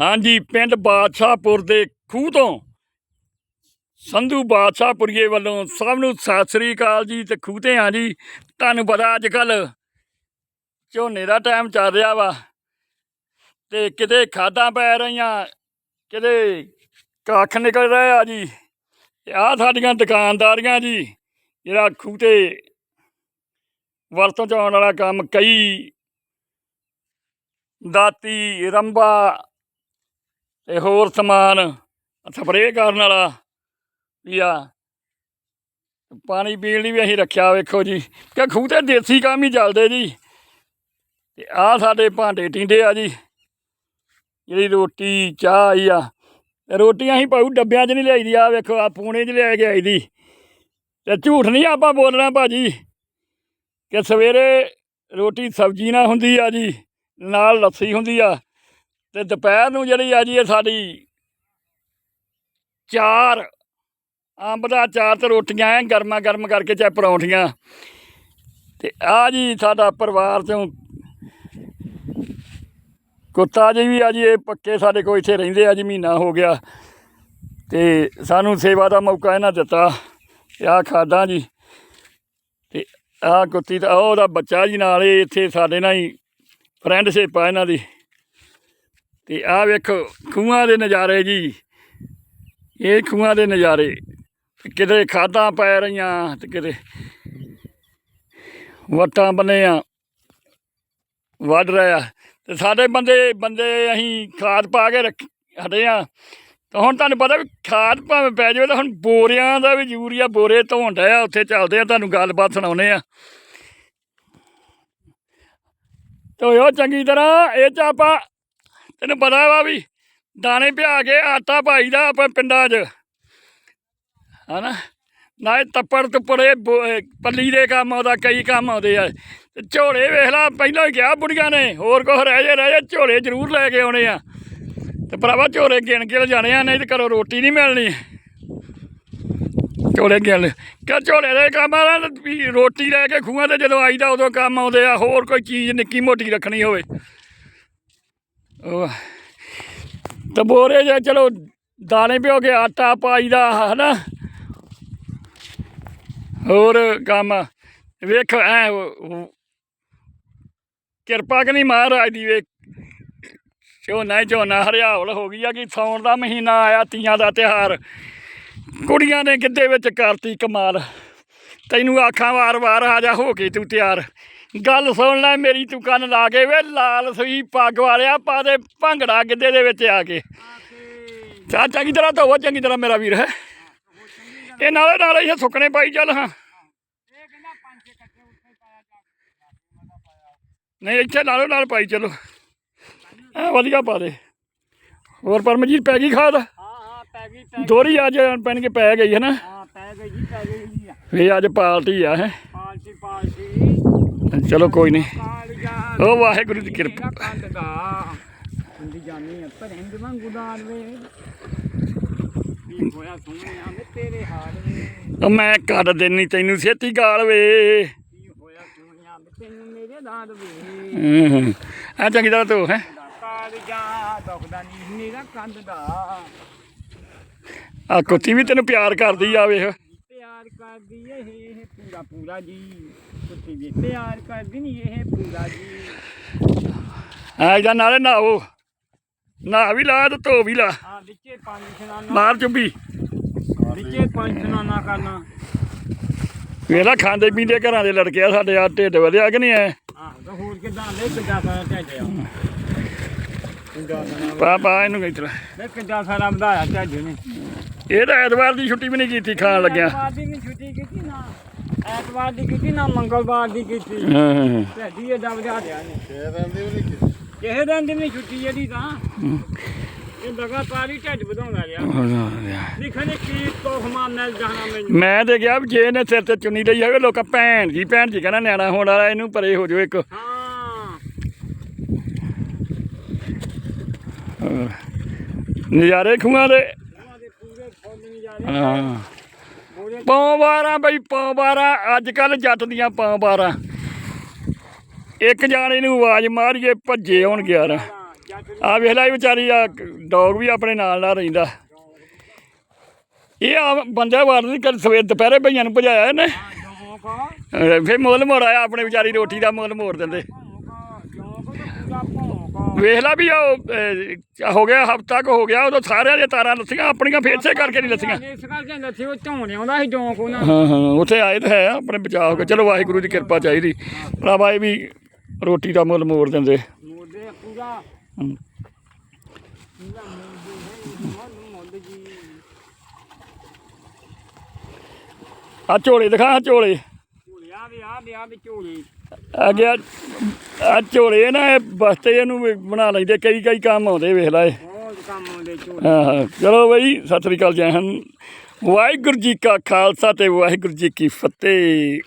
ਹਾਂਜੀ, ਪਿੰਡ ਬਾਦਸ਼ਾਹਪੁਰ ਦੇ ਖੂਹ ਤੋਂ। ਸੰਧੂ ਬਾਦਸ਼ਾਹਪੁਰੀਏ ਵੱਲੋਂ ਸਭ ਨੂੰ ਸਤਿ ਸ੍ਰੀ ਅਕਾਲ ਜੀ ਤੇ ਖੂਹ ਤੇ ਹਾਂ ਜੀ। ਤੁਹਾਨੂੰ ਪਤਾ ਅੱਜ ਕੱਲ ਝੋਨੇ ਦਾ ਟਾਈਮ ਚੱਲ ਰਿਹਾ ਵਾ ਤੇ ਕਿਤੇ ਖਾਦਾਂ ਪੈ ਰਹੀਆਂ, ਕਿਤੇ ਕੱਖ ਨਿਕਲ ਰਿਹਾ ਜੀ। ਤੇ ਆਹ ਸਾਡੀਆਂ ਦੁਕਾਨਦਾਰੀਆਂ ਜੀ, ਜਿਹੜਾ ਖੂਹ ਤੇ ਵਰਤੋਂ ਚ ਆਉਣ ਵਾਲਾ ਕੰਮ ਕਈ ਦਾਤੀ, ਰੰਬਾ ਤੇ ਹੋਰ ਸਮਾਨ ਸਪਰੇਅ ਕਰਨ ਵਾਲਾ ਵੀ ਆ। ਪਾਣੀ ਪੀਣ ਲਈ ਵੀ ਅਸੀਂ ਰੱਖਿਆ, ਵੇਖੋ ਜੀ। ਕਿ ਖੂਹ ਤੇ ਦੇਸੀ ਕੰਮ ਹੀ ਚੱਲਦੇ ਜੀ। ਤੇ ਆਹ ਸਾਡੇ ਭਾਂਡੇ ਟਿੰਡੇ ਆ ਜੀ। ਜਿਹੜੀ ਰੋਟੀ, ਚਾਹ ਆਈ ਆ। ਤੇ ਰੋਟੀਆਂ ਅਸੀਂ ਪਾਉ ਡੱਬਿਆਂ 'ਚ ਨਹੀਂ ਲਿਆਈ ਦੀ ਆ ਵੇਖੋ ਆ ਪੂਣੇ 'ਚ ਲੈ ਕੇ ਆਈ ਦੀ। ਤੇ ਝੂਠ ਨਹੀਂ ਆਪਾਂ ਬੋਲਣਾ ਭਾਜੀ ਕਿ ਸਵੇਰੇ ਰੋਟੀ ਸਬਜ਼ੀ ਨਾਲ ਹੁੰਦੀ ਆ ਜੀ, ਨਾਲ ਲੱਸੀ ਹੁੰਦੀ ਆ। ਤੇ ਦੁਪਹਿਰ ਨੂੰ ਜਿਹੜੀ ਆ ਜੀ ਇਹ ਸਾਡੀ ਚਾਰ, ਅੰਬ ਦਾ ਚਾਰ ਤੇ ਰੋਟੀਆਂ ਐ ਗਰਮਾ ਗਰਮ ਕਰਕੇ ਚਾਹੇ ਪਰੌਂਠੀਆਂ। ਤੇ ਆ ਜੀ ਸਾਡਾ ਪਰਿਵਾਰ ਚੋਂ ਕੁੱਤਾ ਜੀ ਵੀ ਆ ਜੀ, ਇਹ ਪੱਕੇ ਸਾਡੇ ਕੋਲ ਇੱਥੇ ਰਹਿੰਦੇ ਆ ਜੀ, ਮਹੀਨਾ ਹੋ ਗਿਆ। ਤੇ ਸਾਨੂੰ ਸੇਵਾ ਦਾ ਮੌਕਾ ਇਹਨਾਂ ਦਿੱਤਾ। ਤੇ ਆਹ ਖਾਦਾਂ ਜੀ, ਤੇ ਆਹ ਕੁੱਤੀ ਦਾ ਉਹ ਉਹਦਾ ਬੱਚਾ ਜੀ ਨਾਲ ਇੱਥੇ ਸਾਡੇ ਨਾਲ ਹੀ, ਫਰੈਂਡਸ਼ਿਪ ਆ ਇਹਨਾਂ ਦੀ। ਤੇ ਆਹ ਵੇਖੋ, ਖੂਹਾਂ ਦੇ ਨਜ਼ਾਰੇ ਜੀ। ਇਹ ਖੂਹਾਂ ਦੇ ਨਜ਼ਾਰੇ। ਕਿਤੇ ਖਾਦਾਂ ਪੈ ਰਹੀਆਂ, ਤੇ ਕਿਤੇ ਵਟਾਂ ਬਨੇ ਆ ਵੱਢ ਰਿਹਾ ਤੇ ਸਾਡੇ ਬੰਦੇ ਬੰਦੇ ਅਸੀਂ ਖਾਦ ਪਾ ਕੇ ਰੱਖ ਹਟੇ ਆ। ਤਾਂ ਹੁਣ ਤੁਹਾਨੂੰ ਪਤਾ ਵੀ ਖਾਦ ਭਾਵੇਂ ਪੈ ਜਾਵੇ, ਤਾਂ ਹੁਣ ਬੋਰਿਆਂ ਦਾ ਵੀ ਯੂਰੀਆ ਬੋਰੇ ਧੋਣ ਡਿਆ ਉੱਥੇ ਚੱਲਦੇ ਆ, ਤੁਹਾਨੂੰ ਗੱਲਬਾਤ ਸੁਣਾਉਨੇ ਆ। ਉਹ ਚੰਗੀ ਤਰ੍ਹਾਂ, ਇਹ ਚ ਆਪਾਂ ਤੈਨੂੰ ਪਤਾ ਵਾ ਵੀ ਦਾਣੇ ਪਿਆ ਕੇ ਆਟਾ ਪਾਈਦਾ ਆਪਾਂ ਪਿੰਡਾਂ 'ਚ। ਹਨਾ? ਨਾ ਇਹ ਤੱਪੜ ਤੁੱਪੜੇ ਪੱਲੀ ਦੇ ਕੰਮ ਆਉਂਦਾ, ਕਈ ਕੰਮ ਆਉਂਦੇ ਆ। ਝੋਲੇ ਵੇਖ ਲਾ, ਪਹਿਲਾਂ ਹੀ ਕਿਹਾ ਬੁੜੀਆਂ ਨੇ, ਹੋਰ ਕੁਛ ਰਹਿ ਜੇ ਰਹਿ ਜੇ, ਝੋਲੇ ਜ਼ਰੂਰ ਲੈ ਕੇ ਆਉਣੇ ਆ। ਤੇ ਭਰਾਵਾ ਝੋਲੇ ਗਿਣ ਕੇ ਲਿਜਾਣੇ ਆ, ਨਹੀਂ ਤੇ ਘਰੋਂ ਰੋਟੀ ਨਹੀਂ ਮਿਲਣੀ। ਝੋਲੇ ਗਿਣ ਕਿ ਝੋਲੇ ਦੇ ਕੰਮ ਆ ਨਾ ਵੀ ਰੋਟੀ ਲੈ ਕੇ ਖੂਹਾਂ ਤੇ ਜਦੋਂ ਆਈਦਾ, ਉਦੋਂ ਕੰਮ ਆਉਂਦੇ ਆ, ਹੋਰ ਕੋਈ ਚੀਜ਼ ਨਿੱਕੀ ਮੋਟੀ ਰੱਖਣੀ ਹੋਵੇ। ਤੇ ਬੋਰੇ ਜੇ ਚਲੋ ਦਾਣੇ ਪਿਓ ਕੇ ਆਟਾ ਪਾਈਦਾ ਹਨਾ? ਹੋਰ ਕੰਮ, ਵੇਖ, ਐ ਕਿਰਪਾ ਕਨੀ ਮਹਾਰਾਜ ਦੀ, ਵੇਖ, ਝੋਨਾ ਹੀ ਝੋਨਾ ਹਰਿਆਵਲ ਹੋ ਗਈ ਆ ਕਿ ਸੌਣ ਦਾ ਮਹੀਨਾ ਆਇਆ, ਤੀਆਂ ਦਾ ਤਿਹਾਰ ਕੁੜੀਆਂ ਨੇ ਗਿੱਧੇ ਵਿੱਚ ਕਰਤੀ ਕਮਾਲ। ਤੈਨੂੰ ਆਖਾਂ ਵਾਰ-ਵਾਰ ਆ ਜਾ, ਹੋ ਕੇ ਤੂੰ ਤਿਆਰ। ਗੱਲ ਸੁਣ ਲੈ ਮੇਰੀ ਤੂੰ ਕੰਨ ਲਾ ਕੇ ਵੇ ਲਾਲ ਸੂਈ ਪੱਗ ਵਾਲਿਆ ਪਾ ਦੇ ਭੰਗੜਾ ਗਿੱਧੇ ਦੇ ਵਿੱਚ ਆ ਕੇ। ਚਾ ਚੰਗੀ ਤਰ੍ਹਾਂ ਧੋਵੋ ਚੰਗੀ ਤਰ੍ਹਾਂ ਮੇਰਾ ਵੀਰ ਹੈ। ਇਹ ਨਾਲੇ ਨਾਲੇ ਇਹ ਸੁੱਕਣੇ ਪਾਈ ਚੱਲ ਹਾਂ। ਨਹੀਂ ਇੱਥੇ ਨਾਲੋਂ ਨਾਲ ਪਾਈ ਚਲੋ। ਆ ਵਧੀਆ ਪਾ ਦੇ। ਹੋਰ ਪਰਮਜੀਤ ਪੈ ਗਈ ਖਾਦ? ਹਾਂ ਹਾਂ ਪੈ ਗਈ ਪੈ ਦੋਰੀ ਅੱਜ ਪੈਣ ਕੇ ਪੈ ਗਈ ਹੈ ਨਾ? ਹਾਂ ਪੈ ਗਈ ਜੀ ਪੈ ਗਈ ਜੀ। ਫੇ ਅੱਜ ਪਾਲਟੀ ਆ ਹੈ। ਪਾਲਸੀ ਪਾਲਸੀ ਚਲੋ ਕੋਈ ਨਹੀਂ ਉਹ ਵਾਹਿਗੁਰੂ ਦੀ ਕਿਰਪਾ। ਕੰਦ ਦਾ। ਹੁੰਦੀ ਜਾਨੀ ਆ ਪਰ ਹਿੰਦ ਵਾਂਗੂ ਦਾਨ ਵੇ। ਕੀ ਹੋਇਆ ਸੋਹਣਿਆ ਵੇ ਤੇਰੇ ਹਾਲ ਵੇ। ਉਹ ਮੈਂ ਕਰ ਦੇਣੀ ਤੈਨੂੰ ਛੇਤੀ ਗਾਲ ਵੇ। ਕੀ ਹੋਇਆ ਸੋਹਣਿਆ ਵੇ ਤੈਨੂੰ ਮੇਰੇ ਦਾਨ ਵੇ। ਹੂੰ ਆ ਚੰਗੀ ਤਰ੍ਹਾਂ ਧੋ ਹੈ। ਕਾਲੀਆ ਦੁਖਦਾ ਨਹੀਂ ਮੇਰਾ ਕੰਦ ਦਾ। ਆ ਕੁੱਤੀ ਵੀ ਤੈਨੂੰ ਪਿਆਰ ਕਰਦੀ ਆ ਵੇਖ। ਕਰਦੀ ਇਹ ਪੂਰਾ ਪੂਰਾ ਜੀ। ਕੁੱਤੀ ਵੀ ਪਿਆਰ ਕਰਦੀ ਨਹੀਂ ਇਹ ਪੂਰਾ ਜੀ। ਆ ਇਹਦਾ ਨਾਲੇ ਨਾਓ ਨਾ ਵੀ ਲਾ ਤੇ ਧੋ ਵੀ ਲਾ। ਆ ਵਿੱਚੇ ਪੰਜ ਸਨਾਨਾ ਮਾਰ ਚੁੱਬੀ ਵਿੱਚੇ ਪੰਜ ਸਨਾਨਾ ਕਰਨਾ। ਵੇਲਾ ਖਾਂਦੇ ਪੀਂਦੇ ਘਰਾਂ ਦੇ ਲੜਕੇ ਆ ਸਾਡੇ ਆ ਢਿੱਡ ਵਧਿਆ ਕਿ ਨਹੀਂ ਐ? ਤਾਂ ਹੋਰ ਕਿਦਾਂ ਲੈ ਕਿੱਦਾਂ ਸਾਰਾ ਕਿੱਦਾਂ ਸਾਰਾ ਪਾ ਪਾ ਇਹਨੂੰ ਕਿਸ ਤਰ੍ਹਾਂ ਲੈ ਕਿੱਦਾਂ ਸਾਰਾ ਵਧਾਇਆ ਢੱਡ ਨੇ? ਇਹ ਤਾਂ ਐਤਵਾਰ ਦੀ ਛੁੱਟੀ ਵੀ ਨਹੀਂ ਕੀਤੀ ਖਾਣ ਲੱਗਿਆ। ਐਤਵਾਰ ਦੀ ਨਹੀਂ ਛੁੱਟੀ ਕੀਤੀ ਨਾ। ਐਤਵਾਰ ਦੀ ਕੀਤੀ ਨਾ ਮੰਗਲਵਾਰ ਦੀ ਕੀਤੀ। ਹਾਂ ਢੱਡੀ ਇਹਦਾ ਵਧਾ ਦਿਆ ਨੇ ਕਿਸੇ ਦਿਨ ਦੀ ਨਹੀਂ ਛੁੱਟੀ ਇਹਦੀ ਤਾਂ। ਇਹ ਲਗਾਤਾਰ ਹੀ ਢੱਡ ਵਧਾਉਂਦਾ ਰਿਹਾ। ਲਿਖਣੇ ਕੀ ਤੋਹਮਾ ਮਿਲ ਜਾਣਾ ਮੈਨੂੰ। ਮੈਂ ਤੇ ਕਿਹਾ ਵੀ ਜੇ ਇਹਨੇ ਸਿਰ ਤੇ ਚੁੰਨੀ ਲਈ ਹੋਵੇ ਲੋਕਾਂ ਭੈਣ ਜੀ ਭੈਣ ਜੀ ਕਹਿੰਦਾ ਨਿਆਣਾ ਹੋਣ ਵਾਲਾ ਇਹਨੂੰ ਪਰੇ ਹੋ ਜਾਓ ਇੱਕ। ਨਜ਼ਾਰੇ ਖੂਹਾਂ ਦੇ ਪੂਰੇ ਫੁੱਲ ਨਹੀਂ ਜਾ ਰਹੇ ਹਾਂ। ਪੌਂ ਬਾਰਾਂ ਬਈ ਪੌਂ ਬਾਰਾਂ ਅੱਜ ਕੱਲ ਜੱਟ ਦੀਆਂ ਪੌਂ ਬਾਰਾਂ ਇੱਕ ਜਾਣੇ ਨੂੰ ਆਵਾਜ਼ ਮਾਰੀਏ ਭੱਜੇ ਆਉਣ 11 ਜਾਂ ਆ ਵੇਖ ਲੈ ਵਿਚਾਰੀ ਆ ਡੌਗ ਵੀ ਆਪਣੇ ਨਾਲ ਨਾਲ ਰਹਿੰਦਾ। ਇਹ ਆ ਬੰਦਾ ਵਾਰਦੀ ਕਰ ਸਵੇਰ ਦੁਪਹਿਰੇ ਭਈਆਂ ਨੂੰ ਭਜਾਇਆ ਇਹਨੇ। ਫਿਰ ਮੁੱਲ ਮੋੜ ਆਇਆ ਆਪਣੇ ਵਿਚਾਰੀ ਰੋਟੀ ਦਾ ਮੁੱਲ ਮੋੜ ਦਿੰਦੇ। ਵੇਖ ਲੈ ਵੀ ਉਹ ਅਹ, ਹੋ ਗਿਆ ਹਫਤਾ ਕੁ ਹੋ ਗਿਆ ਉਦੋਂ ਸਾਰਿਆਂ ਦੇ ਤਾਰਾਂ ਲੱਥੀਆਂ ਆਪਣੀਆਂ ਫੇਰ ਸੇ ਕਰਕੇ ਨਹੀਂ ਲੱਥੀਆਂ। ਇਸ ਕਰਕੇ ਲੱਥੇ ਉਹ ਧੌਣ ਆਉਂਦਾ ਸੀ ਜੋਂਕ ਉਹਨਾਂ ਹਾਂ ਹਾਂ ਉੱਥੇ ਆਏ ਤਾਂ ਹੈ ਆਪਣੇ ਬਚਾਅ ਹੋ ਚਲੋ ਵਾਹਿਗੁਰੂ ਦੀ ਕਿਰਪਾ ਚਾਹੀਦੀ। ਭਰਾਵਾ ਇਹ ਵੀ ਰੋਟੀ ਦਾ ਮੁੱਲ ਮੋੜ ਦਿੰਦੇ। ਮੋਢੇ ਪੂਰਾ। ਹਮ। ਪੂਰਾ ਮੋਢੇ ਹੈ ਮੋਢੇ ਜੀ। ਆ ਝੋਲੇ ਦਿਖਾ ਝੋਲੇ। ਝੋਲਿਆ ਵੀ ਆ ਵੀ ਆ ਵੀ ਝੋਲੀ। ਆ ਗਿਆ ਆ ਝੋਲੇ ਨਾ ਇਹ ਬਸਤੇ ਇਹਨੂੰ ਬਣਾ ਲੈਂਦੇ ਕਈ ਕਈ ਕੰਮ ਆਉਂਦੇ ਵੇਖ ਲੈ। ਇਹ। ਬਹੁਤ ਕੰਮ ਆਉਂਦੇ ਝੋਲੇ। ਹਾਂ ਹਾਂ। ਚਲੋ ਬਈ ਸਤਿ ਸ੍ਰੀ ਅਕਾਲ ਜੈ। ਹਨ ਵਾਹਿਗੁਰੂ ਜੀ ਕਾ ਖਾਲਸਾ ਤੇ ਵਾਹਿਗੁਰੂ ਜੀ ਕੀ ਫਤਿਹ।